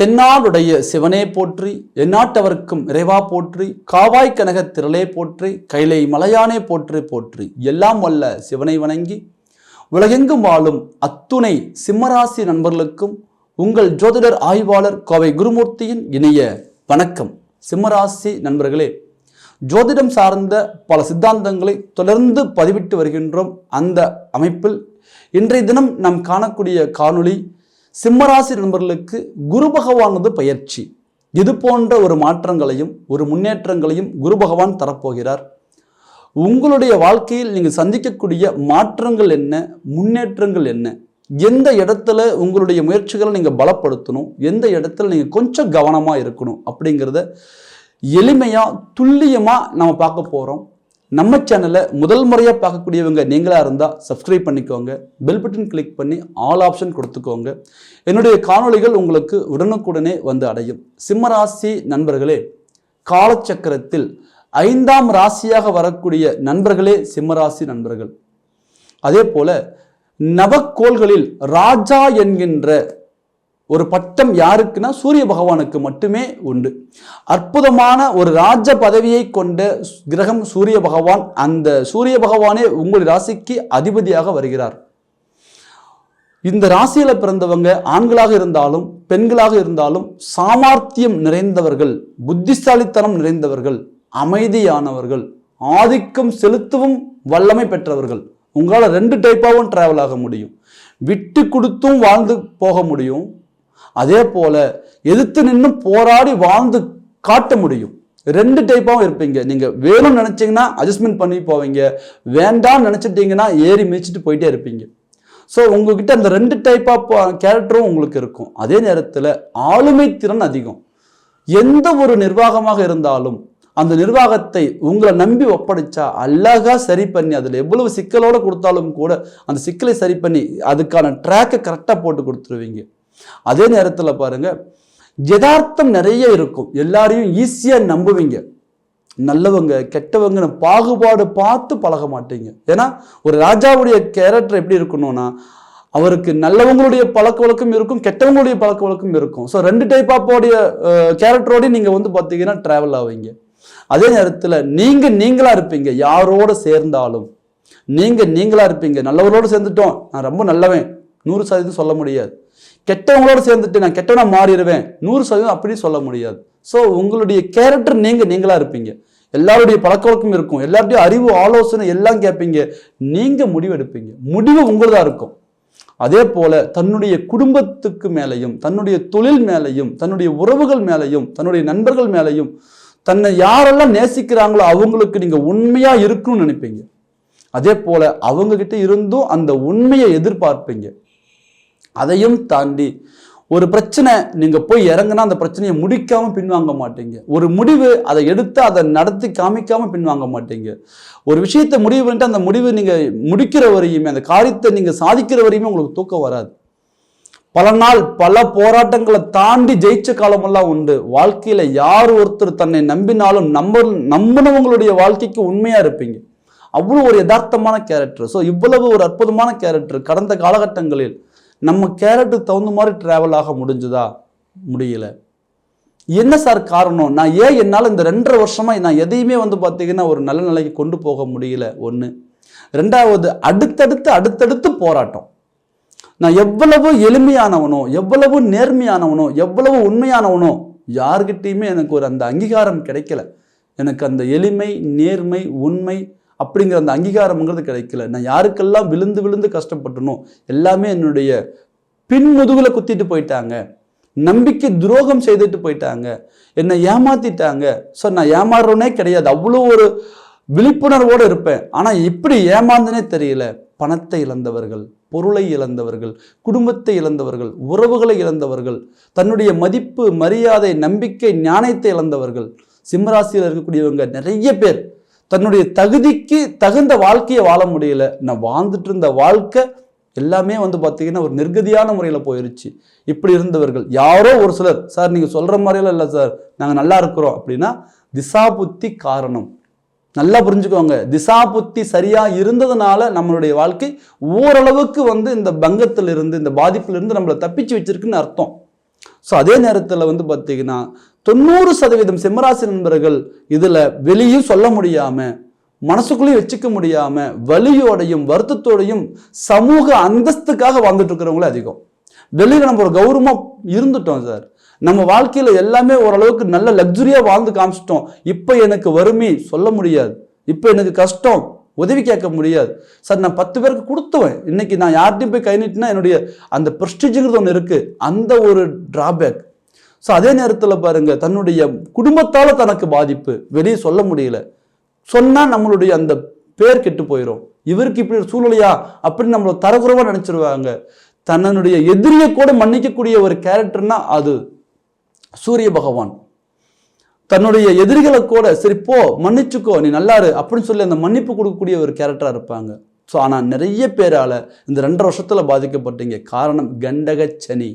தென்னாடுடைய சிவனே போற்றி எந்நாட்டவர்க்கும் இறைவா போற்றி காவாய் கனக திரளே போற்றி கைலை மலையானே போற்றி போற்றி எல்லாம் வல்ல சிவனை வணங்கி உலகெங்கும் வாழும் அத்துணை சிம்மராசி நண்பர்களுக்கும் உங்கள் ஜோதிடர் ஆய்வாளர் கோவை குருமூர்த்தியின் இணைய வணக்கம். சிம்மராசி நண்பர்களே ஜோதிடம் சார்ந்த பல சித்தாந்தங்களை தொடர்ந்து பதிவிட்டு வருகின்றோம். அந்த அமைப்பில் இன்றைய தினம் நாம் காணக்கூடிய காணொளி சிம்மராசி நண்பர்களுக்கு குரு பகவானது பயிற்சி. இது போன்ற ஒரு மாற்றங்களையும் ஒரு முன்னேற்றங்களையும் குரு பகவான் தரப்போகிறார். உங்களுடைய வாழ்க்கையில் நீங்கள் சந்திக்கக்கூடிய மாற்றங்கள் என்ன முன்னேற்றங்கள் என்ன எந்த இடத்துல உங்களுடைய முயற்சிகளை நீங்கள் பலப்படுத்தணும் எந்த இடத்துல நீங்கள் கொஞ்சம் கவனமாக இருக்கணும் அப்படிங்கிறத எளிமையாக துல்லியமாக நம்ம பார்க்க போகிறோம் நம்ம சேனலை முதல் முறையாக பார்க்கக்கூடியவங்க நீங்களாக இருந்தால் சப்ஸ்கிரைப் பண்ணிக்கோங்க. பெல் பட்டன் கிளிக் பண்ணி ஆல் ஆப்ஷன் கொடுத்துக்கோங்க. என்னுடைய காணொளிகள் உங்களுக்கு உடனுக்குடனே வந்து அடையும். சிம்மராசி நண்பர்களே காலச்சக்கரத்தில் ஐந்தாம் ராசியாக வரக்கூடிய நண்பர்களே சிம்மராசி நண்பர்கள். அதே போல நவக்கோள்களில் ராஜா என்கின்ற ஒரு பட்டம் யாருக்குன்னா சூரிய பகவானுக்கு மட்டுமே உண்டு. அற்புதமான ஒரு ராஜ பதவியை கொண்ட கிரகம் சூரிய பகவான் அந்த சூரிய பகவானே உங்கள் ராசிக்கு அதிபதியாக வருகிறார். இந்த ராசியில் பிறந்தவங்க ஆண்களாக இருந்தாலும் பெண்களாக இருந்தாலும் சாமர்த்தியம் நிறைந்தவர்கள் புத்திசாலித்தனம் நிறைந்தவர்கள் அமைதியானவர்கள் ஆதிக்கம் செலுத்தவும் வல்லமை பெற்றவர்கள் உங்களால் ரெண்டு டைப்பாகவும் டிராவல் ஆக முடியும். விட்டு கொடுத்தும் வாழ்ந்து போக முடியும். அதே போல எதிர்த்து நின்று போராடி வாழ்ந்து காட்ட முடியும். ரெண்டு டைப்பாகவும் இருப்பீங்க. நீங்க வேணும்னு நினைச்சீங்கன்னா அட்ஜஸ்ட்மெண்ட் பண்ணி போவீங்க. வேண்டாம்னு நினைச்சிட்டீங்கன்னா ஏறி மிதிச்சிட்டு போயிட்டே இருப்பீங்க. ஸோ உங்ககிட்ட அந்த ரெண்டு டைப் ஆஃப் கேரக்டரும் உங்களுக்கு இருக்கும். அதே நேரத்தில் ஆளுமை திறன் அதிகம். எந்த ஒரு நிர்வாகமாக இருந்தாலும் அந்த நிர்வாகத்தை உங்களை நம்பி ஒப்படைச்சா அழகா சரி பண்ணி அதில் எவ்வளவு சிக்கலோடு கொடுத்தாலும் கூட அந்த சிக்கலை சரி பண்ணி அதுக்கான ட்ராக்கை கரெக்டாக போட்டு கொடுத்துருவீங்க. அதே நேரத்தில் பாருங்க யதார்த்தம் நிறைய இருக்கும். எல்லாரையும் ஈஸியாக நம்புவீங்க. நல்லவங்க கெட்டவங்கன்னு பாகுபாடு பார்த்து பழக மாட்டீங்க. ஏன்னா ஒரு ராஜாவுடைய கேரக்டர் எப்படி இருக்கணும்னா அவருக்கு நல்லவங்களுடைய பழக்க வழக்கம் இருக்கும் கெட்டவங்களுடைய பழக்க வழக்கம் இருக்கும். ஸோ ரெண்டு டைப் ஆப்போடைய கேரக்டரோடய நீங்கள் வந்து பார்த்தீங்கன்னா ட்ராவல் ஆவீங்க. அதே நேரத்தில் நீங்கள் நீங்களா இருப்பீங்க. யாரோட சேர்ந்தாலும். நீங்கள் நீங்களா இருப்பீங்க. நல்லவரோடு சேர்ந்துட்டோம். நான் ரொம்ப நல்லவன். நூறு சதவீதம் சொல்ல முடியாது. கெட்டவங்களோட சேர்ந்துட்டு நான் கெட்டவனா மாறிடுவேன். நூறு சதவீதம் அப்படி சொல்ல முடியாது. ஸோ உங்களுடைய கேரக்டர் நீங்கள் நீங்களாக இருப்பீங்க. எல்லாருடைய பழக்க வழக்கம் இருக்கும். எல்லாருடைய அறிவு ஆலோசனை எல்லாம் கேட்பீங்க. நீங்கள் முடிவு எடுப்பீங்க முடிவு உங்களதாக இருக்கும். அதே போல தன்னுடைய குடும்பத்துக்கு மேலையும் தன்னுடைய தொழில் மேலையும் தன்னுடைய உறவுகள் மேலையும் தன்னுடைய நண்பர்கள் மேலையும் தன்னை யாரெல்லாம் நேசிக்கிறாங்களோ அவங்களுக்கு நீங்கள் உண்மையாக இருக்கணும்னு நினைப்பீங்க. அதே போல அவங்கக்கிட்ட இருந்தும் அந்த உண்மையை எதிர்பார்ப்பீங்க. அதையும் தாண்டி ஒரு பிரச்சனை நீங்கள் போய் இறங்குனா அந்த பிரச்சனையை முடிக்காமல் பின்வாங்க மாட்டீங்க. ஒரு முடிவு அதை எடுத்து அதை நடத்தி காமிக்காமல் பின்வாங்க மாட்டீங்க. ஒரு விஷயத்தை முடிவு பண்ணிட்டு அந்த முடிவு நீங்கள் முடிக்கிற வரையுமே அந்த காரியத்தை நீங்கள் சாதிக்கிற வரையுமே உங்களுக்கு தூக்கம் வராது. பல நாள் பல போராட்டங்களை தாண்டி ஜெயிச்ச காலமெல்லாம் உண்டு. வாழ்க்கையில் யார் ஒருத்தர் தன்னை நம்பினாலும் நம்ப நம்பினவங்களுடைய வாழ்க்கைக்கு உண்மையாக இருப்பீங்க. அவ்வளோ ஒரு யதார்த்தமான கேரக்டர் ஸோ இவ்வளவு ஒரு அற்புதமான கேரக்டர் கடந்த காலகட்டங்களில். நம்ம கேரக்டருக்கு தகுந்த மாதிரி ட்ராவல் ஆக முடிஞ்சுதா? முடியல. என்ன சார் காரணம்? நான் ஏன் என்னால் இந்த ரெண்டரை வருஷமாக நான் எதையுமே வந்து பார்த்தீங்கன்னா ஒரு நல்ல நிலைக்கு கொண்டு போக முடியல. ஒன்று ரெண்டாவது அடுத்தடுத்து அடுத்தடுத்து போராட்டம். நான் எவ்வளவு எளிமையானவனோ எவ்வளவு நேர்மையானவனோ எவ்வளவு உண்மையானவனோ யார்கிட்டையுமே எனக்கு ஒரு அந்த அங்கீகாரம் கிடைக்கல. எனக்கு அந்த எளிமை நேர்மை உண்மை அப்படிங்கிற அந்த அங்கீகாரம்ங்கிறது கிடைக்கல. நான் யாருக்கெல்லாம் விழுந்து விழுந்து கஷ்டப்பட்டனோ எல்லாமே என்னுடைய பின்முதுகில் குத்திட்டு போயிட்டாங்க. நம்பிக்கை துரோகம் செய்துட்டு போயிட்டாங்க. என்னை ஏமாத்திட்டாங்க. ஸோ நான் ஏமாறுறோனே கிடையாது. அவ்வளோ ஒரு விழிப்புணர்வோடு இருப்பேன். ஆனால் எப்படி ஏமாந்தனே தெரியல. பணத்தை இழந்தவர்கள் பொருளை இழந்தவர்கள் குடும்பத்தை இழந்தவர்கள் உறவுகளை இழந்தவர்கள் தன்னுடைய மதிப்பு மரியாதை நம்பிக்கை ஞானத்தை இழந்தவர்கள் சிம்மராசியில் இருக்கக்கூடியவங்க நிறைய பேர் தன்னுடைய தகுதிக்கு தகுந்த வாழ்க்கையை வாழ முடியல. நான் வாழ்ந்துட்டு இருந்த வாழ்க்கை எல்லாமே வந்து பார்த்தீங்கன்னா ஒரு நிர்கதியான முறையில் போயிருச்சு. இப்படி இருந்தவர்கள். யாரோ ஒரு சிலர் சார் நீங்கள் சொல்கிற மாதிரியெல்லாம் இல்லை சார். நாங்கள் நல்லா இருக்கிறோம். அப்படின்னா திசா புத்தி காரணம். நல்லா புரிஞ்சுக்கோங்க. திசா புத்தி சரியாக இருந்ததுனால நம்மளுடைய வாழ்க்கை ஓரளவுக்கு வந்து இந்த பங்கத்திலிருந்து இந்த பாதிப்பிலிருந்து நம்மளை தப்பிச்சு வச்சிருக்குன்னு அர்த்தம். ஸோ அதே நேரத்தில் வந்து பார்த்தீங்கன்னா தொண்ணூறு சதவீதம் சிம்மராசி நண்பர்கள் இதில் வெளியும் சொல்ல முடியாமல் மனசுக்குள்ளேயும் வச்சுக்க முடியாமல் வலியோடையும் வருத்தத்தோடையும் சமூக அந்தஸ்துக்காக வாழ்ந்துட்டு இருக்கிறவங்களே அதிகம். வெளியில் நம்ம ஒரு கௌரவமாக இருந்துட்டோம் சார். நம்ம வாழ்க்கையில் எல்லாமே ஓரளவுக்கு நல்ல லக்ஸுரியாக வாழ்ந்து காமிச்சிட்டோம். இப்போ எனக்கு வறுமை சொல்ல முடியாது. இப்போ எனக்கு கஷ்டம் உதவி கேட்க முடியாது. சார் நான் பத்து பேருக்கு கொடுத்துவேன். இன்னைக்கு நான் யார்கிட்டையும் போய் கை நீட்டினா என்னுடைய அந்த ப்ரெஸ்டிஜுங்கிறது ஒன்று இருக்கு. அந்த ஒரு டிராபேக் ஸோ அதே நேரத்தில் பாருங்க தன்னுடைய குடும்பத்தால் தனக்கு பாதிப்பு. வெளியே சொல்ல முடியல. சொன்னால் நம்மளுடைய அந்த பேர் கெட்டு போயிடும் இவருக்கு இப்படி ஒரு சூழ்நிலையா? அப்படின்னு நம்மளை தரக்குறவா நினச்சிருவாங்க. தன்னுடைய எதிரியை கூட மன்னிக்கக்கூடிய ஒரு கேரக்டர்னா அது சூரிய பகவான். தன்னுடைய எதிரிகளை கூட சரி போ மன்னிச்சுக்கோ நீ நல்லாரு அப்படின்னு சொல்லி அந்த மன்னிப்பு கொடுக்கக்கூடிய ஒரு கேரக்டராக இருப்பாங்க. ஸோ ஆனால் நிறைய பேரால் இந்த ரெண்டரை வருஷத்தில் பாதிக்கப்பட்டீங்க. காரணம் கண்டக சனி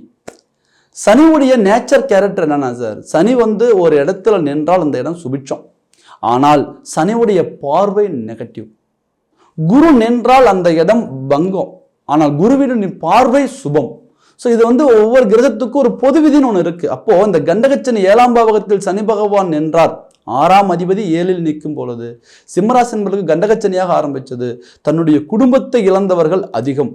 சனியுடைய நேச்சர் கேரக்டர் என்னென்னா சார் சனி வந்து ஒரு இடத்துல நின்றால் அந்த இடம் சுபிட்சம். ஆனால் சனியுடைய பார்வை நெகட்டிவ் குரு நின்றால் அந்த இடம் பங்கம். ஆனால் குருவின் பார்வை சுபம். ஸோ இது வந்து ஒவ்வொரு கிரகத்துக்கும் ஒரு பொது விதின்னு ஒன்று இருக்குது அப்போது இந்த கண்டகச்சன் ஏழாம் பாவகத்தில் சனி பகவான் நின்றார். ஆறாம் அதிபதி ஏழில் நிற்கும் பொழுது சிம்மராசி என்பதற்கு கண்டகச்சனியாக தன்னுடைய குடும்பத்தை இழந்தவர்கள் அதிகம்.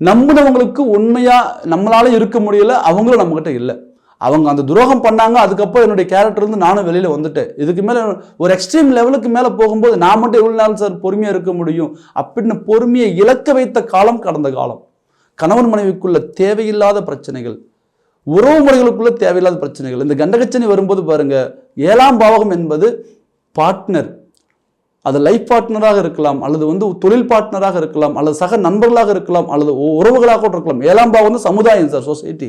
நம்பினவங்களுக்கு உண்மையாக நம்மளால இருக்க முடியல அவங்களும் நம்மக்கிட்ட இல்லை. அவங்க அந்த துரோகம் பண்ணாங்க அதுக்கப்புறம் என்னுடைய கேரக்டர் வந்து நானும் வெளியில் வந்துட்டேன். இதுக்கு மேலே ஒரு எக்ஸ்ட்ரீம் லெவலுக்கு மேலே போகும்போது நான் மட்டும் எவ்வளோ நாள் சார் பொறுமையாக இருக்க முடியும்? அப்படின்னு பொறுமையை இழக்க வைத்த காலம் கடந்த காலம். கணவன் மனைவிக்குள்ள தேவையில்லாத பிரச்சனைகள் உறவு முறைகளுக்குள்ள தேவையில்லாத பிரச்சனைகள். இந்த கண்டகச்சனை வரும்போது பாருங்க ஏழாம் பாவகம் என்பது பார்ட்னர் அது லைஃப் பார்ட்னராக இருக்கலாம் அல்லது வந்து தொழில் பார்ட்னராக இருக்கலாம் அல்லது சக நண்பர்களாக இருக்கலாம் அல்லது உறவுகளாக கூட இருக்கலாம். ஏழாம் பாவம் வந்து சமுதாயம் சார் சொசைட்டி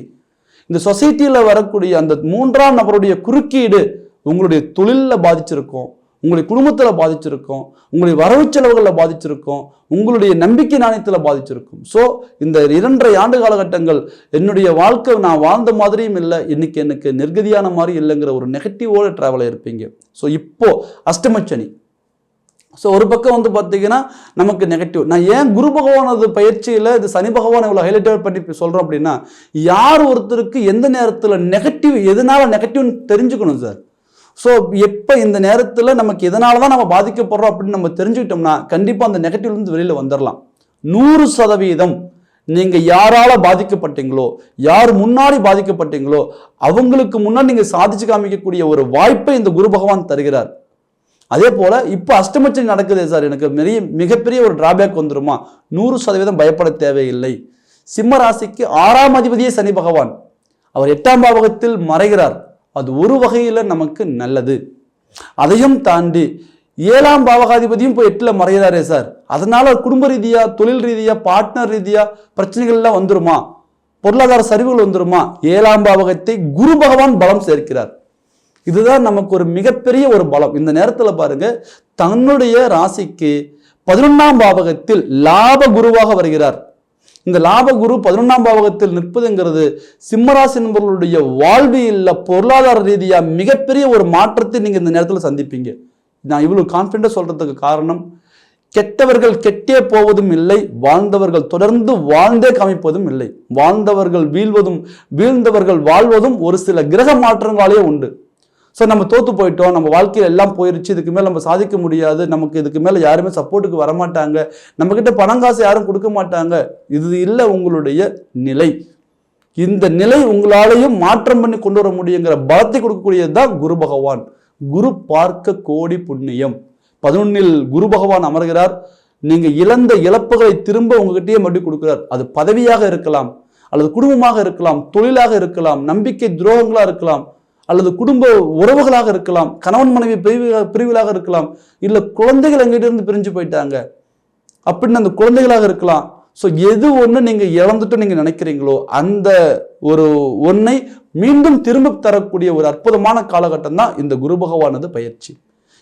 இந்த சொசைட்டியில் வரக்கூடிய அந்த மூன்றாம் நபருடைய குறுக்கீடு உங்களுடைய தொழிலில் பாதிச்சிருக்கும். உங்களுடைய குடும்பத்தில் பாதிச்சிருக்கும் உங்களுடைய வரவு செலவுகளில் பாதிச்சிருக்கும் உங்களுடைய நம்பிக்கை நாணயத்தில் பாதிச்சிருக்கும். ஸோ இந்த இரண்டரை ஆண்டு காலகட்டங்கள் என்னுடைய வாழ்க்கை நான் வாழ்ந்த மாதிரியும் இல்லை இன்னைக்கு எனக்கு நிர்கதியான மாதிரி இல்லைங்கிற ஒரு நெகட்டிவோட ட்ராவல் இருப்பீங்க ஸோ இப்போ அஷ்டமச்சனி ஸோ ஒரு பக்கம் வந்து பார்த்தீங்கன்னா நமக்கு நெகட்டிவ் நான் ஏன் குரு பகவானது பயிற்சியில் இது சனி பகவான் இவ்வளோ ஹைலைட்டட் பண்ணி சொல்கிறோம் அப்படின்னா யார் ஒருத்தருக்கு எந்த நேரத்தில் நெகட்டிவ் எதனால நெகட்டிவ்னு தெரிஞ்சுக்கணும் சார் ஸோ எப்போ இந்த நேரத்தில் நமக்கு எதனால தான் நம்ம பாதிக்கப்படுறோம் அப்படின்னு நம்ம தெரிஞ்சுக்கிட்டோம்னா கண்டிப்பாக அந்த நெகட்டிவ்லேருந்து வெளியில் வந்துடலாம் நூறு சதவீதம் நீங்கள் யாரால் பாதிக்கப்பட்டீங்களோ யார் முன்னாடி பாதிக்கப்பட்டீங்களோ அவங்களுக்கு முன்னாடி நீங்கள் சாதிச்சு காமிக்கக்கூடிய ஒரு வாய்ப்பை இந்த குரு பகவான் தருகிறார். அதே போல் இப்போ அஷ்டமச்சரி நடக்குதே சார் எனக்கு பெரிய மிகப்பெரிய ஒரு டிராபேக் வந்துருமா? நூறு சதவீதம் பயப்பட தேவையில்லை. சிம்ம ராசிக்கு ஆறாம் அதிபதியே சனி பகவான். அவர் எட்டாம் பாவகத்தில் மறைகிறார். அது ஒரு வகையில் நமக்கு நல்லது. அதையும் தாண்டி ஏழாம் பாவகாதிபதியும் போய் எட்டில் மறையிறாரே சார். அதனால் குடும்ப ரீதியாக தொழில் ரீதியாக பார்ட்னர் ரீதியாக பிரச்சனைகள்லாம் வந்துருமா? பொருளாதார சரிவுகள் வந்துருமா? ஏழாம் பாவகத்தை குரு பகவான் பலம் சேர்க்கிறார். இதுதான் நமக்கு ஒரு மிகப்பெரிய ஒரு பலம். இந்த நேரத்தில் பாருங்க தன்னுடைய ராசிக்கு பதினொன்றாம் பாவகத்தில் லாப குருவாக வருகிறார். இந்த லாப குரு பதினொன்றாம் பாவகத்தில் நிற்பதுங்கிறது சிம்மராசி நண்பர்களுடைய வாழ்வியல்ல பொருளாதார ரீதியாக மிகப்பெரிய ஒரு மாற்றத்தை நீங்கள் இந்த நேரத்தில் சந்திப்பீங்க. நான் இவ்வளோ கான்ஃபிடென்ட்டாக சொல்கிறதுக்கு காரணம் கெட்டவர்கள் கெட்டே போவதும் இல்லை வாழ்ந்தவர்கள் தொடர்ந்து வாழ்ந்தே காமிப்பதும் இல்லை. வாழ்ந்தவர்கள் வீழ்வதும் வீழ்ந்தவர்கள் வாழ்வதும் ஒரு சில கிரக மாற்றங்களாலே உண்டு. ஸோ நம்ம தோத்து போயிட்டோம். நம்ம வாழ்க்கையில் எல்லாம் போயிருச்சு. இதுக்கு மேலே நம்ம சாதிக்க முடியாது. நமக்கு இதுக்கு மேலே யாருமே சப்போர்ட்டுக்கு வரமாட்டாங்க. நம்மக்கிட்ட பணம் காசு யாரும் கொடுக்க மாட்டாங்க. இது இல்லை உங்களுடைய நிலை. இந்த நிலை உங்களாலையும் மாற்றம் பண்ணி கொண்டு வர முடியுங்கிற பலத்தை கொடுக்கக்கூடியது தான் குரு பகவான். குரு பார்க்க கோடி புண்ணியம். பதினொன்னில் குரு பகவான் அமர்கிறார். நீங்க இழந்த இழப்புகளை திரும்ப உங்ககிட்டயே மறுபடியும் கொடுக்கிறார். அது பதவியாக இருக்கலாம் அல்லது குடும்பமாக இருக்கலாம் தொழிலாக இருக்கலாம் நம்பிக்கை துரோகங்களா இருக்கலாம். அல்லது குடும்ப உறவுகளாக இருக்கலாம் கணவன் மனைவி பிரிவு பிரிவுகளாக இருக்கலாம் இல்லை குழந்தைகள் எங்கிட்டிருந்து பிரிஞ்சு போயிட்டாங்க அப்படின்னு அந்த குழந்தைகளாக இருக்கலாம். ஸோ எது ஒன்று நீங்கள் இழந்துட்டு நீங்கள் நினைக்கிறீங்களோ அந்த ஒரு ஒன்றை மீண்டும் திரும்ப தரக்கூடிய ஒரு அற்புதமான காலகட்டம் தான் இந்த குரு பகவானது பயிற்சி.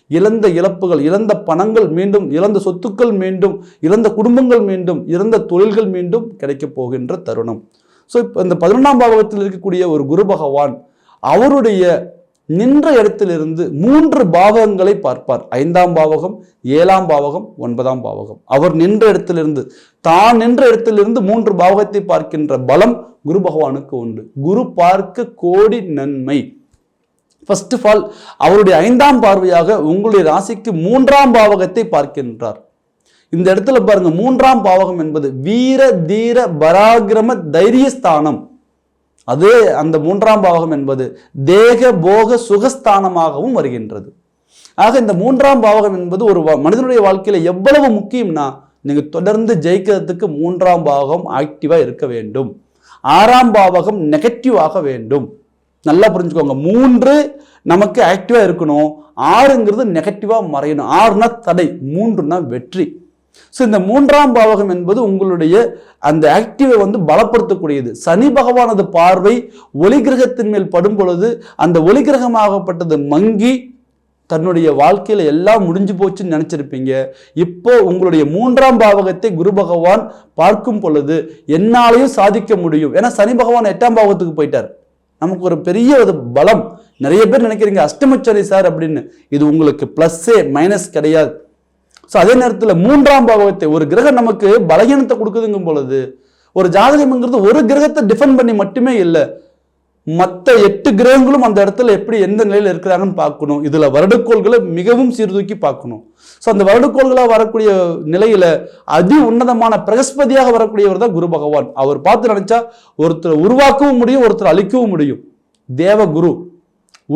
இழந்த இழப்புகள் இழந்த பணங்கள் மீண்டும் இழந்த சொத்துக்கள் மீண்டும் இழந்த குடும்பங்கள் மீண்டும் இழந்த தொழில்கள் மீண்டும் கிடைக்கப் போகின்ற தருணம். ஸோ இப்போ இந்த பதினொன்றாம் பாகவத்தில் இருக்கக்கூடிய ஒரு குரு பகவான் அவருடைய நின்ற இடத்திலிருந்து மூன்று பாவகங்களை பார்ப்பார். ஐந்தாம் பாவகம் ஏழாம் பாவகம் ஒன்பதாம் பாவகம். அவர் நின்ற இடத்திலிருந்து தான் நின்ற இடத்திலிருந்து மூன்று பாவகத்தை பார்க்கின்ற பலம் குரு பகவானுக்கு உண்டு. குரு பார்க்க கோடி நன்மை. ஃபர்ஸ்ட் ஆஃப் ஆல் அவருடைய ஐந்தாம் பார்வையாக உங்களுடைய ராசிக்கு மூன்றாம் பாவகத்தை பார்க்கின்றார். இந்த இடத்துல பாருங்க மூன்றாம் பாவகம் என்பது வீர தீர பராக்கிரம தைரியஸ்தானம். அதே அந்த மூன்றாம் பாவகம் என்பது தேக போக சுகஸ்தானமாகவும் வருகின்றது. ஆக இந்த மூன்றாம் பாவகம் என்பது ஒரு மனிதனுடைய வாழ்க்கையில் எவ்வளவு முக்கியம்னா நீங்கள் தொடர்ந்து ஜெயிக்கிறதுக்கு மூன்றாம் பாவகம் ஆக்டிவாக இருக்க வேண்டும். ஆறாம் பாவகம் நெகட்டிவாக வேண்டும். நல்லா புரிஞ்சுக்கோங்க. மூன்று நமக்கு ஆக்டிவாக இருக்கணும். ஆறுங்கிறது நெகட்டிவாக மறையணும். ஆறுனா தடை மூன்றுனா வெற்றி. ஸோ இந்த மூன்றாம் பாவகம் என்பது உங்களுடைய அந்த ஆக்டிவை வந்து பலப்படுத்தக்கூடியது. சனி பகவானது பார்வை ஒளி கிரகத்தின் மேல் படும் பொழுது அந்த ஒளி கிரகமாகப்பட்டது மங்கி தன்னுடைய வாழ்க்கையில எல்லாம் முடிஞ்சு போச்சுன்னு நினச்சிருப்பீங்க. இப்போ உங்களுடைய மூன்றாம் பாவகத்தை குரு பகவான் பார்க்கும் பொழுது என்னாலையும் சாதிக்க முடியும். ஏன்னா சனி பகவான் எட்டாம் பாவகத்துக்கு போயிட்டார். நமக்கு ஒரு பெரிய ஒரு பலம். நிறைய பேர் நினைக்கிறீங்க அஷ்டமச்சரி சார் அப்படின்னு. இது உங்களுக்கு ப்ளஸ்ஸே மைனஸ் கிடையாது. ஸோ அதே நேரத்தில் மூன்றாம் பாவகத்தை ஒரு கிரகம் நமக்கு பலகீனத்தை கொடுக்குதுங்கும் பொழுது ஒரு ஜாதகம்ங்கிறது ஒரு கிரகத்தை டிஃபெண்ட் பண்ணி மட்டுமே இல்லை மற்ற எட்டு கிரகங்களும் அந்த இடத்துல எப்படி எந்த நிலையில் இருக்கிறாங்கன்னு பார்க்கணும். இதில் வருடக்கோள்களை மிகவும் சீர்தூக்கி பார்க்கணும். ஸோ அந்த வருடக்கோள்களாக வரக்கூடிய நிலையில் அதி உன்னதமான பிரகஸ்பதியாக வரக்கூடியவர் தான் குரு பகவான். அவர் பார்த்து நினச்சா ஒருத்தர் உருவாக்கவும் முடியும் ஒருத்தர் அழிக்கவும் முடியும். தேவ குரு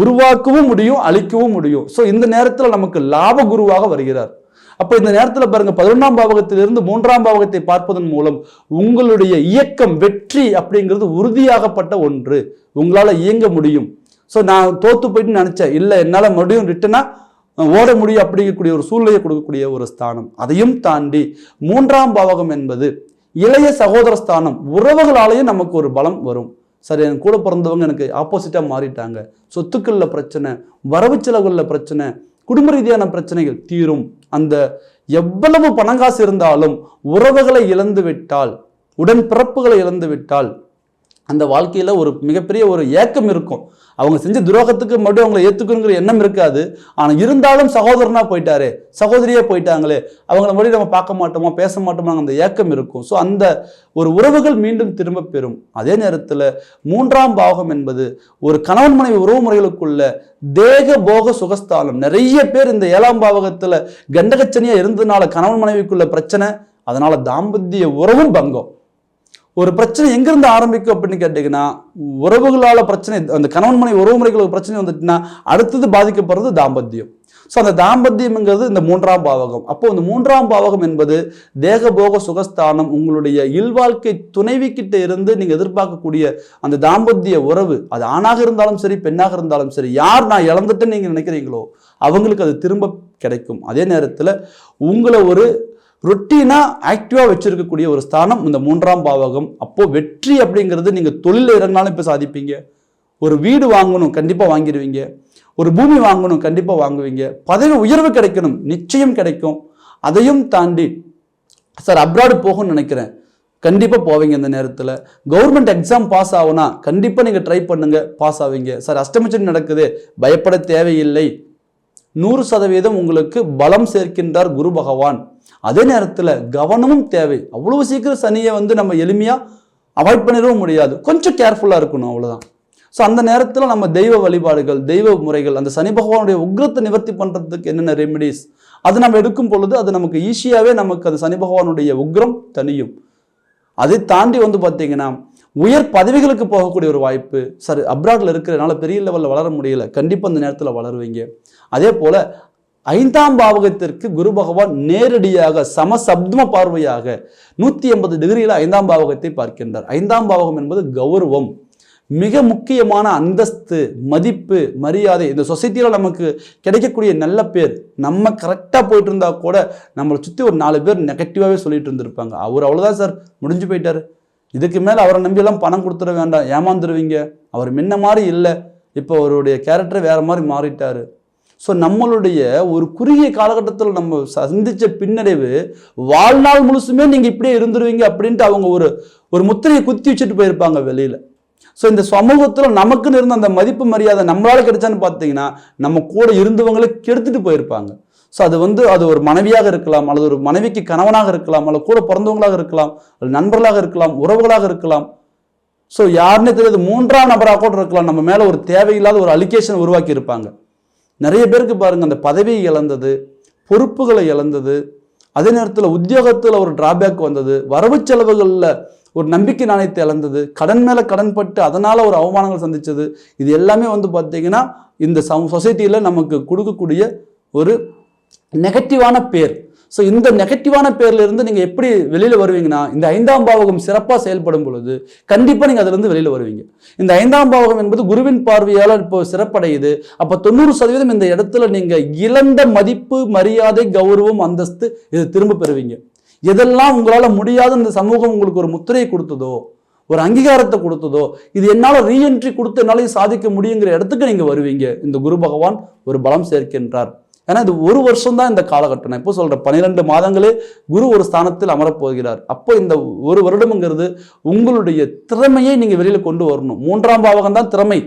உருவாக்கவும் முடியும் அழிக்கவும் முடியும். ஸோ இந்த நேரத்தில் நமக்கு லாப குருவாக வருகிறார். அப்ப இந்த நேரத்தில் பாருங்க பதினொன்றாம் பாவகத்திலிருந்து மூன்றாம் பாவகத்தை பார்ப்பதன் மூலம் உங்களுடைய இயக்கம் வெற்றி அப்படிங்கிறது உறுதியாகப்பட்ட ஒன்று. உங்களால இயங்க முடியும். ஸோ நான் தோத்து போயிட்டு நினைச்சேன். இல்லை என்னால் மறுபடியும் ரிட்டனா ஓட முடியும் அப்படிங்கக்கூடிய ஒரு சூழ்நிலையை கொடுக்கக்கூடிய ஒரு ஸ்தானம். அதையும் தாண்டி மூன்றாம் பாவகம் என்பது இளைய சகோதர ஸ்தானம். உறவுகளாலேயும் நமக்கு ஒரு பலம் வரும். சரி என் கூட பிறந்தவங்க எனக்கு ஆப்போசிட்டாக மாறிட்டாங்க. சொத்துக்களில் பிரச்சனை வரவு செலவுகளில் பிரச்சனை குடும்ப ரீதியான பிரச்சனைகள் தீரும். அந்த எவ்வளவு பணங்காசு இருந்தாலும் உறவுகளை இழந்து விட்டால் உடன் பிறப்புகளை இழந்து விட்டால் அந்த வாழ்க்கையில் ஒரு மிகப்பெரிய ஒரு ஏக்கம் இருக்கும். அவங்க செஞ்ச துரோகத்துக்கு மறுபடியும் அவங்களை ஏத்துக்கணுங்கிற எண்ணம் இருக்காது. ஆனால் இருந்தாலும் சகோதரனா போயிட்டாரே சகோதரியே போயிட்டாங்களே அவங்கள மறுபடியும் நம்ம பார்க்க மாட்டோமா பேச மாட்டோமா அந்த ஏக்கம் இருக்கும். ஸோ அந்த ஒரு உறவுகள் மீண்டும் திரும்ப பெறும். அதே நேரத்தில் மூன்றாம் பாகம் என்பது ஒரு கணவன் மனைவி உறவு முறைகளுக்குள்ள தேக போக சுகஸ்தானம். நிறைய பேர் இந்த ஏழாம் பாவகத்தில் கண்டகச்சனியாக இருந்ததுனால கணவன் மனைவிக்குள்ள பிரச்சனை அதனால் தாம்பத்திய உறவும் பங்கம். ஒரு பிரச்சனை எங்கிருந்து ஆரம்பிக்கும் அப்படின்னு கேட்டிங்கன்னா உறவுகளால் பிரச்சனை அந்த கணவன் மனை உறவு முறைகளுக்கு பிரச்சனை வந்துட்டுன்னா அடுத்தது பாதிக்கப்படுறது தாம்பத்தியம். ஸோ அந்த தாம்பத்தியம்ங்கிறது இந்த மூன்றாம் பாவகம். அப்போ இந்த மூன்றாம் பாவகம் என்பது தேகபோக சுகஸ்தானம் உங்களுடைய இல்வாழ்க்கை துணைவிக்கிட்ட இருந்து நீங்கள் எதிர்பார்க்கக்கூடிய அந்த தாம்பத்திய உறவு அது ஆணாக இருந்தாலும் சரி பெண்ணாக இருந்தாலும் சரி யார் நான் இழந்துட்டேன்னு நீங்கள் நினைக்கிறீங்களோ அவங்களுக்கு அது திரும்ப கிடைக்கும். அதே நேரத்தில் உங்களை ஒரு ரொட்டீனாக ஆக்டிவாக வச்சுருக்கக்கூடிய ஒரு ஸ்தானம் இந்த மூன்றாம் பாவகம். அப்போது வெற்றி அப்படிங்கிறது நீங்கள் தொழிலில் இறங்கினாலும் இப்போ சாதிப்பீங்க. ஒரு வீடு வாங்கணும் கண்டிப்பாக வாங்கிடுவீங்க ஒரு பூமி வாங்கணும் கண்டிப்பாக வாங்குவீங்க. பதவி உயர்வு கிடைக்கணும் நிச்சயம் கிடைக்கும். அதையும் தாண்டி சார் அப்ராடு போகணும்னு நினைக்கிறேன். கண்டிப்பாக போவீங்க இந்த நேரத்தில். கவர்மெண்ட் எக்ஸாம் பாஸ் ஆகுனா கண்டிப்பாக நீங்கள் ட்ரை பண்ணுங்கள் பாஸ் ஆவீங்க. சார் அஷ்டமச்சரி நடக்குது. பயப்பட தேவையில்லை. நூறு சதவீதம் உங்களுக்கு பலம் சேர்க்கின்றார் குரு பகவான். அதே நேரத்தில் கவனமும் தேவை. அவ்வளவு சீக்கிரம் சனியை வந்து நம்ம எளிமையாக அவாய்ட் பண்ணிடவும் முடியாது. கொஞ்சம் கேர்ஃபுல்லாக இருக்கணும் அவ்வளோதான் ஸோ அந்த நேரத்தில் நம்ம தெய்வ வழிபாடுகள் தெய்வ முறைகள் அந்த சனி பகவானுடைய உக்ரத்தை நிவர்த்தி பண்ணுறதுக்கு என்னென்ன ரெமிடிஸ் அது நம்ம எடுக்கும் பொழுது அது நமக்கு ஈஸியாகவே நமக்கு அந்த சனி பகவானுடைய உக்ரம் தனியும் அதை தாண்டி வந்து பார்த்தீங்கன்னா உயர் பதவிகளுக்கு போகக்கூடிய ஒரு வாய்ப்பு சார் அப்ராடில் இருக்கிறனால பெரிய லெவலில் வளர முடியல. கண்டிப்பாக அந்த நேரத்தில் வளருவீங்க. அதே போல் ஐந்தாம் பாவகத்திற்கு குரு பகவான் நேரடியாக சமசப்தம பார்வையாக நூற்றி எண்பது டிகிரியில் ஐந்தாம் பாவகத்தை பார்க்கின்றார். ஐந்தாம் பாவகம் என்பது கௌரவம். மிக முக்கியமான அந்தஸ்து மதிப்பு மரியாதை இந்த சொசைட்டியில் நமக்கு கிடைக்கக்கூடிய நல்ல பேர். நம்ம கரெக்டாக போயிட்டு இருந்தா கூட நம்மளை சுற்றி ஒரு நாலு பேர் நெகட்டிவாகவே சொல்லிட்டு இருந்திருப்பாங்க. அவர் அவ்வளோதான் சார் முடிஞ்சு போயிட்டார். இதுக்கு மேலே அவரை நம்பியெல்லாம் பணம் கொடுத்துட வேண்டாம். ஏமாந்துருவீங்க. அவர் முன்ன மாதிரி இல்லை. இப்போ அவருடைய கேரக்டர் வேறு மாதிரி மாறிட்டார். ஸோ நம்மளுடைய ஒரு குறுகிய காலகட்டத்தில் நம்ம சந்தித்த பின்னடைவு வாழ்நாள் முழுசுமே நீங்கள் இப்படியே இருந்துருவீங்க அப்படின்ட்டு அவங்க ஒரு ஒரு முத்திரையை குத்தி வச்சுட்டு போயிருப்பாங்க வெளியில். ஸோ இந்த சமூகத்தில் நமக்குன்னு இருந்த அந்த மதிப்பு மரியாதை நம்மளால் கிடைச்சான்னு பார்த்தீங்கன்னா நம்ம கூட இருந்தவங்களே கெடுத்துட்டு போயிருப்பாங்க. ஸோ அது வந்து அது ஒரு மனைவியாக இருக்கலாம் அல்லது ஒரு மனைவிக்கு கணவனாக இருக்கலாம் அல்லது கூட பிறந்தவங்களாக இருக்கலாம் அல்லது நண்பர்களாக இருக்கலாம் உறவுகளாக இருக்கலாம். ஸோ யாருன்னே தெரியாது மூன்றாம் நபராக கூட இருக்கலாம். நம்ம மேலே ஒரு தேவையில்லாத ஒரு அலிகேஷன் உருவாக்கி இருப்பாங்க நிறைய பேருக்கு பாருங்கள் அந்த பதவியை இழந்தது பொறுப்புகளை இழந்தது அதே நேரத்தில் உத்தியோகத்தில் ஒரு டிராபேக் வந்தது வரவு செலவுகளில் ஒரு நம்பிக்கை நாணயத்தை இழந்தது கடன் மேலே கடன் பட்டு அதனால் ஒரு அவமானங்கள் சந்தித்தது இது எல்லாமே வந்து பார்த்திங்கன்னா இந்த சொசைட்டியில் நமக்கு கொடுக்கக்கூடிய ஒரு நெகட்டிவான பேர். ஸோ இந்த நெகட்டிவான பேர்ல இருந்து நீங்கள் எப்படி வெளியில் வருவீங்கன்னா இந்த ஐந்தாம் பாவகம் சிறப்பாக செயல்படும் பொழுது கண்டிப்பாக நீங்கள் அதிலிருந்து வெளியில் வருவீங்க. இந்த ஐந்தாம் பாவகம் என்பது குருவின் பார்வையால் இப்போ சிறப்படையுது. அப்போ தொண்ணூறு சதவீதம் இந்த இடத்துல நீங்கள் இழந்த மதிப்பு மரியாதை கௌரவம் அந்தஸ்து இது திரும்ப பெறுவீங்க. எதெல்லாம் உங்களால் முடியாத இந்த சமூகம் உங்களுக்கு ஒரு முத்திரையை கொடுத்ததோ ஒரு அங்கீகாரத்தை கொடுத்ததோ இது என்னால் ரீஎன்ட்ரி கொடுத்து என்னாலையும் சாதிக்க முடியுங்கிற இடத்துக்கு நீங்கள் வருவீங்க. இந்த குரு பகவான் ஒரு பலம் சேர்க்கின்றார். ஏன்னா இது ஒரு வருஷம் தான் இந்த காலகட்டம் நான் இப்போ சொல்கிறேன் பன்னிரெண்டு மாதங்களே குரு ஒரு ஸ்தானத்தில் அமரப்போகிறார். அப்போ இந்த ஒரு வருடம்ங்கிறது உங்களுடைய திறமையை நீங்கள் வெளியில் கொண்டு வரணும். மூன்றாம் பாவகம் தான் திறமை.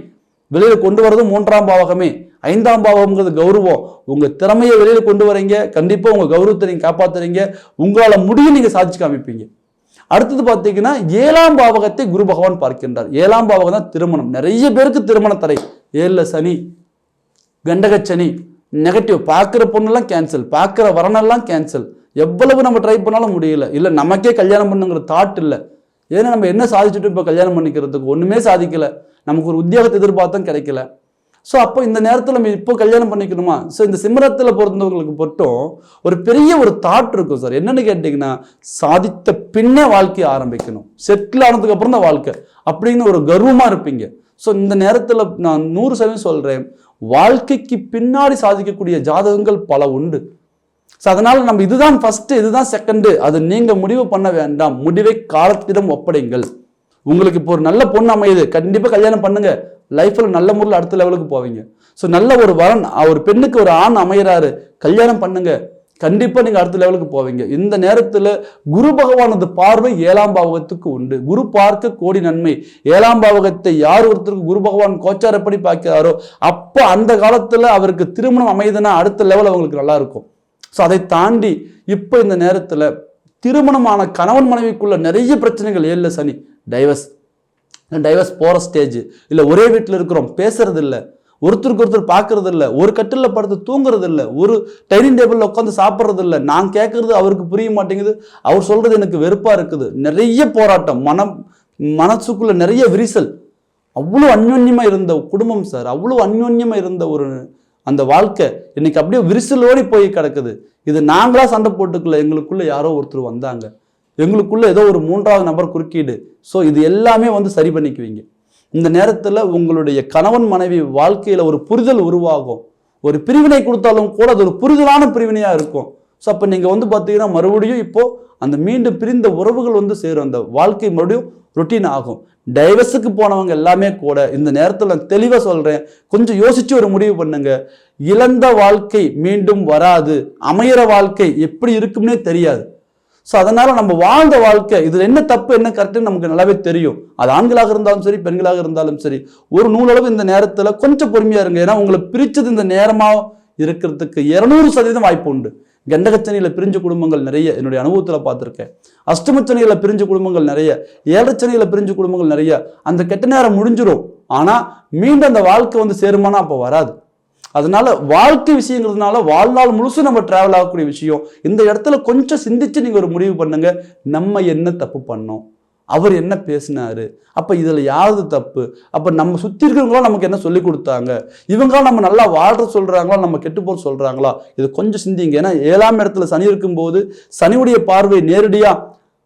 வெளியில் கொண்டு வரதும் மூன்றாம் பாவகமே. ஐந்தாம் பாவம்ங்கிறது கௌரவம். உங்கள் திறமையை வெளியில் கொண்டு வரீங்க. கண்டிப்பாக உங்கள் கௌரவத்தை நீங்கள் காப்பாற்றுறீங்க உங்களால் முடியும் நீங்கள் சாதிச்சு காமிப்பீங்க. அடுத்தது பார்த்தீங்கன்னா ஏழாம் பாவகத்தை குரு பகவான் பார்க்கின்றார். ஏழாம் பாவகம் தான் திருமணம். நிறைய பேருக்கு திருமண தடை. ஏழில் சனி கண்டகச்சனி நெகட்டிவ் பார்க்குற பொண்ணெல்லாம் கேன்சல் பார்க்குற வரனெல்லாம் கேன்சல் எவ்வளவு நம்ம ட்ரை பண்ணாலும் முடியல. இல்லை நமக்கே கல்யாணம் பண்ணுங்கிற தாட் இல்லை. ஏன்னா நம்ம என்ன சாதிச்சுட்டு இப்போ கல்யாணம் பண்ணிக்கிறதுக்கு? ஒன்றுமே சாதிக்கல. நமக்கு ஒரு உத்தியோகத்தை எதிர்பார்த்தும் கிடைக்கல. ஸோ அப்போ இந்த நேரத்தில் நம்ம இப்போ கல்யாணம் பண்ணிக்கணுமா? ஸோ இந்த சிம்மரத்தில் பிறந்தவங்களுக்கு மட்டும் ஒரு பெரிய ஒரு தாட் இருக்கும் சார். என்னென்னு கேட்டிங்கன்னா சாதித்த பின்னே வாழ்க்கையை ஆரம்பிக்கணும். செட்டில் ஆனதுக்கப்புறம் தான் வாழ்க்கை. அப்படின்னு ஒரு கர்வமாக இருப்பீங்க. ஸோ இந்த நேரத்தில் நான் நூறு சதவீதம் சொல்கிறேன் வாழ்க்கைக்கு பின்னாடி சாதிக்கக்கூடிய ஜாதகங்கள் பல உண்டு. ஸோ அதனால் நம்ம இதுதான் ஃபஸ்ட்டு இதுதான் செகண்டு அது நீங்கள் முடிவு பண்ண வேண்டாம். முடிவை காலத்திடம் ஒப்படைங்கள். உங்களுக்கு இப்போ ஒரு நல்ல பொண்ணு அமையுது. கண்டிப்பாக கல்யாணம் பண்ணுங்க. லைஃப்பில் நல்ல முறையில் அடுத்த லெவலுக்கு போவீங்க. ஸோ நல்ல ஒரு வரன் ஒரு பெண்ணுக்கு ஒரு ஆண் அமைகிறாரு கல்யாணம் பண்ணுங்க. கண்டிப்பாக நீங்கள் அடுத்த லெவலுக்கு போவீங்க. இந்த நேரத்தில் குரு பகவானது பார்வை ஏழாம் பாவகத்துக்கு உண்டு. குரு பார்க்க கோடி நன்மை. ஏழாம் பாவகத்தை யார் ஒருத்தருக்கு குரு பகவான் கோச்சாரப்படி பார்க்கிறாரோ அப்போ அந்த காலத்தில் அவருக்கு திருமணம் அமையுதுன்னா அடுத்த லெவல் அவங்களுக்கு நல்லா இருக்கும். ஸோ அதை தாண்டி இப்போ இந்த நேரத்தில் திருமணமான கணவன் மனைவிக்குள்ள நிறைய பிரச்சனைகள். ஏழில் சனி டைவர்ஸ் டைவர்ஸ் போகிற ஸ்டேஜ் இல்லை ஒரே வீட்டில் இருக்கிறோம் பேசுறது இல்லை ஒருத்தருக்கு ஒருத்தர் பார்க்கறது இல்லை ஒரு கட்டிலில் படுத்து தூங்குறது இல்லை ஒரு டைனிங் டேபிளில் உட்காந்து சாப்பிட்றது இல்லை நான் கேட்கறது அவருக்கு புரிய மாட்டேங்குது. அவர் சொல்கிறது எனக்கு வெறுப்பாக இருக்குது. நிறைய போராட்டம் மனம் மனசுக்குள்ளே நிறைய விரிசல். அவ்வளோ அந்யோன்யமாக இருந்த குடும்பம் சார் அவ்வளோ அந்யோன்யமாக இருந்த ஒரு அந்த வாழ்க்கை இன்னைக்கு அப்படியே விரிசலோடி போய் கிடக்குது. இது நாங்களாக சண்டை போட்டுக்கல எங்களுக்குள்ளே யாரோ ஒருத்தர் வந்தாங்க. எங்களுக்குள்ளே ஏதோ ஒரு மூன்றாவது நபர் குறுக்கீடு. ஸோ இது எல்லாமே வந்து சரி பண்ணிக்குவீங்க. இந்த நேரத்தில் உங்களுடைய கணவன் மனைவி வாழ்க்கையில் ஒரு புரிதல் உருவாகும். ஒரு பிரிவினை கொடுத்தாலும் கூட அது ஒரு புரிதலான பிரிவினையாக இருக்கும். ஸோ அப்போ நீங்கள் வந்து பார்த்தீங்கன்னா மறுபடியும் இப்போது அந்த மீண்டும் பிரிந்த உறவுகள் வந்து சேரும். அந்த வாழ்க்கை மறுபடியும் ரொட்டீன் ஆகும். டைவர்ஸுக்கு போனவங்க எல்லாமே கூட இந்த நேரத்தில் நான் தெளிவாக சொல்கிறேன் கொஞ்சம் யோசித்து ஒரு முடிவு பண்ணுங்க. இழந்த வாழ்க்கை மீண்டும் வராது. அமையிற வாழ்க்கை எப்படி இருக்கும்னே தெரியாது. ஸோ அதனால் நம்ம வாழ்ந்த வாழ்க்கை இதில் என்ன தப்பு என்ன கரெக்டுன்னு நமக்கு நல்லாவே தெரியும். அது ஆண்களாக இருந்தாலும் சரி பெண்களாக இருந்தாலும் சரி ஒரு நூலளவு இந்த நேரத்தில் கொஞ்சம் பொறுமையாக இருங்க. ஏன்னா உங்களை பிரித்தது இந்த நேரமாக இருக்கிறதுக்கு இரநூறு சதவீதம் வாய்ப்பு உண்டு. கண்டகச்சனியில் பிரிஞ்ச குடும்பங்கள் நிறைய என்னுடைய அனுபவத்தில் பார்த்துருக்கேன். அஷ்டமச்சனியில் பிரிஞ்ச குடும்பங்கள் நிறைய ஏழச்சனியில் பிரிஞ்ச குடும்பங்கள் நிறைய. அந்த கெட்ட நேரம் முடிஞ்சிடும் ஆனால் மீண்டும் அந்த வாழ்க்கை வந்து சேருமானா அப்போ வராது. அதனால வாழ்க்கை விஷயங்கிறதுனால வாழ்நாள் முழுசும் நம்ம டிராவல் ஆகக்கூடிய விஷயம். இந்த இடத்துல கொஞ்சம் சிந்திச்சு நீங்க ஒரு முடிவு பண்ணுங்க. நம்ம என்ன தப்பு பண்ணோம்? அவர் என்ன பேசினாரு? அப்ப இதுல யாவது தப்பு? அப்ப நம்ம சுத்தி இருக்கிறவங்களும் நமக்கு என்ன சொல்லி கொடுத்தாங்க? இவங்களாம் நம்ம நல்லா வாழ்ற சொல்றாங்களா? நம்ம கெட்டு போற சொல்றாங்களா? இது கொஞ்சம் சிந்திங்க. ஏன்னா ஏழாம் இடத்துல சனி இருக்கும்போது சனியுடைய பார்வை நேரடியா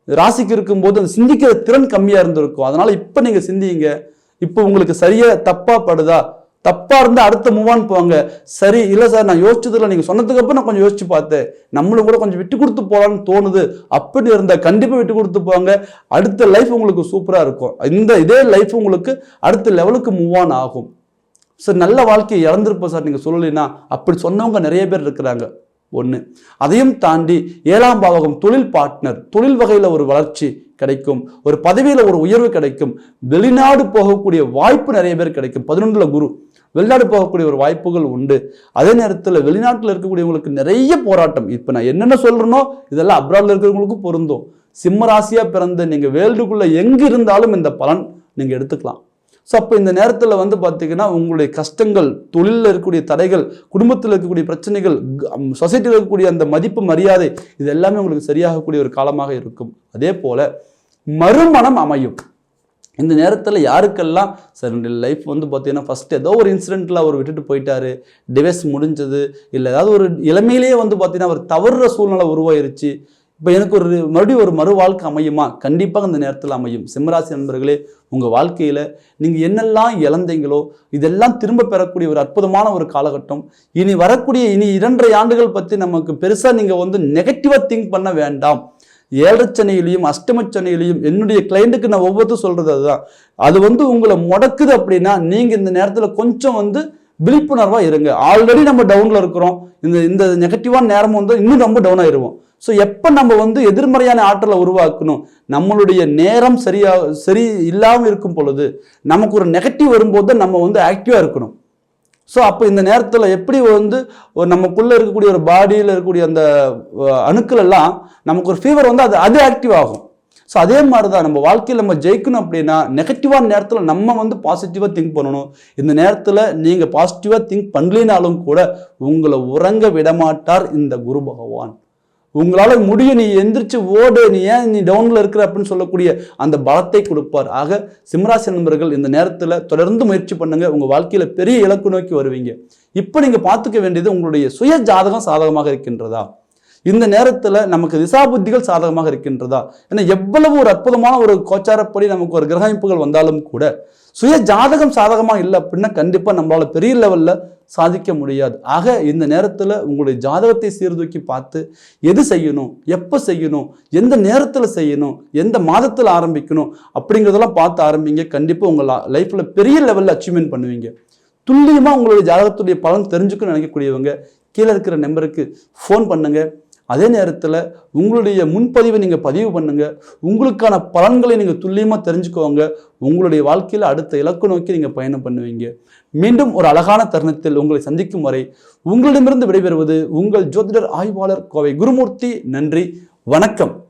ராசிக்கு இருக்கும்போது அந்த சிந்திக்கிற திறன் கம்மியா இருந்திருக்கும். அதனால இப்ப நீங்க சிந்திங்க. இப்போ உங்களுக்கு சரியா தப்பா படுதா? தப்பாக இருந்தால் அடுத்த மூவ் ஆன் போவாங்க. சரி இல்லை சார் நான் யோசிச்சதில்லை. நீங்கள் சொன்னதுக்கப்புறம் நான் கொஞ்சம் யோசிச்சு பார்த்தேன். நம்மளும் கூட கொஞ்சம் விட்டு கொடுத்து போகலான்னு தோணுது. அப்படி இருந்தால் கண்டிப்பாக விட்டு கொடுத்து போவாங்க. அடுத்த லைஃப் உங்களுக்கு சூப்பராக இருக்கும். இந்த இதே லைஃப் உங்களுக்கு அடுத்த லெவலுக்கு மூவ் ஆன் ஆகும். சார் நல்ல வாழ்க்கையை இழந்திருப்போம் சார் நீங்கள் சொல்லலைன்னா அப்படி சொன்னவங்க நிறைய பேர் இருக்கிறாங்க. ஒன்று அதையும் தாண்டி ஏழாம் பாவகம் தொழில் பார்ட்னர் தொழில் வகையில் ஒரு வளர்ச்சி கிடைக்கும். ஒரு பதவியில் ஒரு உயர்வு கிடைக்கும். வெளிநாடு போகக்கூடிய வாய்ப்பு நிறைய பேர் கிடைக்கும். பதினொன்றில் குரு. வெளிநாடு போகக்கூடிய ஒரு வாய்ப்புகள் உண்டு. அதே நேரத்தில் வெளிநாட்டில் இருக்கக்கூடியவங்களுக்கு நிறைய போராட்டம். இப்போ நான் என்னென்ன சொல்கிறேனோ இதெல்லாம் அப்ராடில் இருக்கிறவங்களுக்கும் பொருந்தும். சிம்ம ராசியாக பிறந்த நீங்கள் வேர்ல்டுக்குள்ளே எங்கே இருந்தாலும் இந்த பலன் நீங்கள் எடுத்துக்கலாம். ஸோ அப்போ இந்த நேரத்தில் வந்து பார்த்தீங்கன்னா உங்களுடைய கஷ்டங்கள் தொழிலில் இருக்கக்கூடிய தடைகள் குடும்பத்தில் இருக்கக்கூடிய பிரச்சனைகள் சொசைட்டியில் இருக்கக்கூடிய அந்த மதிப்பு மரியாதை இது எல்லாமே உங்களுக்கு சரியாகக்கூடிய ஒரு காலமாக இருக்கும். அதே போல் மறுமணம் அமையும். இந்த நேரத்தில் யாருக்கெல்லாம் சார் என்னுடைய லைஃப் வந்து பார்த்தீங்கன்னா ஃபஸ்ட்டு ஏதோ ஒரு இன்சிடெண்ட்டில் அவர் விட்டுட்டு போயிட்டாரு. டிவைஸ் முடிஞ்சது. இல்லை ஏதாவது ஒரு இளமையிலேயே வந்து பார்த்தீங்கன்னா அவர் தவறுற சூழ்நிலை உருவாயிருச்சு. இப்போ எனக்கு ஒரு மறுபடியும் ஒரு மறு வாழ்க்கை அமையுமா? கண்டிப்பாக அந்த நேரத்தில் அமையும். சிம்மராசி நண்பர்களே உங்கள் வாழ்க்கையில் நீங்கள் என்னெல்லாம் இழந்தீங்களோ இதெல்லாம் திரும்ப பெறக்கூடிய ஒரு அற்புதமான ஒரு காலகட்டம். இனி வரக்கூடிய இனி இரண்டரை ஆண்டுகள் பற்றி நமக்கு பெருசாக நீங்கள் வந்து நெகட்டிவாக திங்க் பண்ண வேண்டாம். ஏழச்சனையிலையும் அஷ்டமச்சனையிலையும் என்னுடைய கிளைண்ட்டுக்கு நான் ஒவ்வொருத்தரும் சொல்கிறது அதுதான். அது வந்து உங்களை முடக்குது அப்படின்னா நீங்கள் இந்த நேரத்தில் கொஞ்சம் வந்து விழிப்புணர்வாக இருங்க. ஆல்ரெடி நம்ம டவுனில் இருக்கிறோம். இந்த இந்த நெகட்டிவான நேரம் வந்து இன்னும் ரொம்ப டவுன் ஆயிடுவோம் ஸோ எப்போ நம்ம வந்து எதிர்மறையான ஆற்றலை உருவாக்கணும்? நம்மளுடைய நேரம் சரியாக சரி இல்லாமல் இருக்கும் பொழுது நமக்கு ஒரு நெகட்டிவ் வரும்போது நம்ம வந்து ஆக்டிவாக இருக்கணும். ஸோ அப்போ இந்த நேரத்தில் எப்படி வந்து ஒரு நமக்குள்ளே இருக்கக்கூடிய ஒரு பாடியில் இருக்கக்கூடிய அந்த அணுக்கள் எல்லாம் நமக்கு ஒரு ஃபீவர் வந்து அது அது ஆக்டிவ் ஆகும். ஸோ அதே மாதிரி தான் நம்ம வாழ்க்கையில் நம்ம ஜெயிக்கணும் அப்படின்னா நெகட்டிவான நேரத்தில் நம்ம வந்து பாசிட்டிவாக திங்க் பண்ணணும். இந்த நேரத்தில் நீங்கள் பாசிட்டிவாக திங்க் பண்ணலினாலும் கூட உங்களை உறங்க விடமாட்டார் இந்த குரு பகவான். உங்களால் முடிய நீ எந்திரிச்சு ஓடு நீ ஏன் நீ டவுனில் இருக்கிற அப்படின்னு சொல்லக்கூடிய அந்த பலத்தை கொடுப்பார். ஆக சிம்மராசி நண்பர்கள் இந்த நேரத்தில் தொடர்ந்து முயற்சி பண்ணுங்கள் உங்கள் வாழ்க்கையில் பெரிய இலக்கு நோக்கி வருவீங்க. இப்போ நீங்கள் பார்த்துக்க வேண்டியது உங்களுடைய சுய ஜாதகம் சாதகமாக இருக்கின்றதா? இந்த நேரத்தில் நமக்கு திசாபுத்திகள் சாதகமாக இருக்கின்றதா? ஏன்னா எவ்வளவு ஒரு அற்புதமான ஒரு கோச்சாரப்படி நமக்கு ஒரு கிரக அமைப்புகள் வந்தாலும் கூட சுய ஜாதகம் சாதகமாக இல்லை அப்படின்னா கண்டிப்பாக நம்மளால் பெரிய லெவலில் சாதிக்க முடியாது. ஆக இந்த நேரத்தில் உங்களுடைய ஜாதகத்தை சீர்தூக்கி பார்த்து எது செய்யணும் எப்போ செய்யணும் எந்த நேரத்தில் செய்யணும் எந்த மாதத்தில் ஆரம்பிக்கணும் அப்படிங்கிறதெல்லாம் பார்த்து ஆரம்பிங்க. கண்டிப்பாக உங்கள் லைஃப்பில் பெரிய லெவலில் அச்சீவ்மெண்ட் பண்ணுவீங்க. துல்லியமாக உங்களுடைய ஜாதகத்துடைய பலன் தெரிஞ்சுக்கணும்னு நினைக்கக்கூடியவங்க கீழே இருக்கிற நம்பருக்கு ஃபோன் பண்ணுங்கள் அதே நேரத்தில் உங்களுடைய முன்பதிவை நீங்கள் பதிவு பண்ணுங்கள் உங்களுக்கான பலன்களை நீங்கள் துல்லியமாக தெரிஞ்சுக்கோங்க. உங்களுடைய வாழ்க்கையில் அடுத்த இலக்கு நோக்கி நீங்கள் பயணம் பண்ணுவீங்க. மீண்டும் ஒரு அழகான தருணத்தில் உங்களை சந்திக்கும் வரை உங்களிடமிருந்து விடைபெறுவது உங்கள் ஜோதிடர் ஆய்வாளர் கோவை குருமூர்த்தி. நன்றி. வணக்கம்.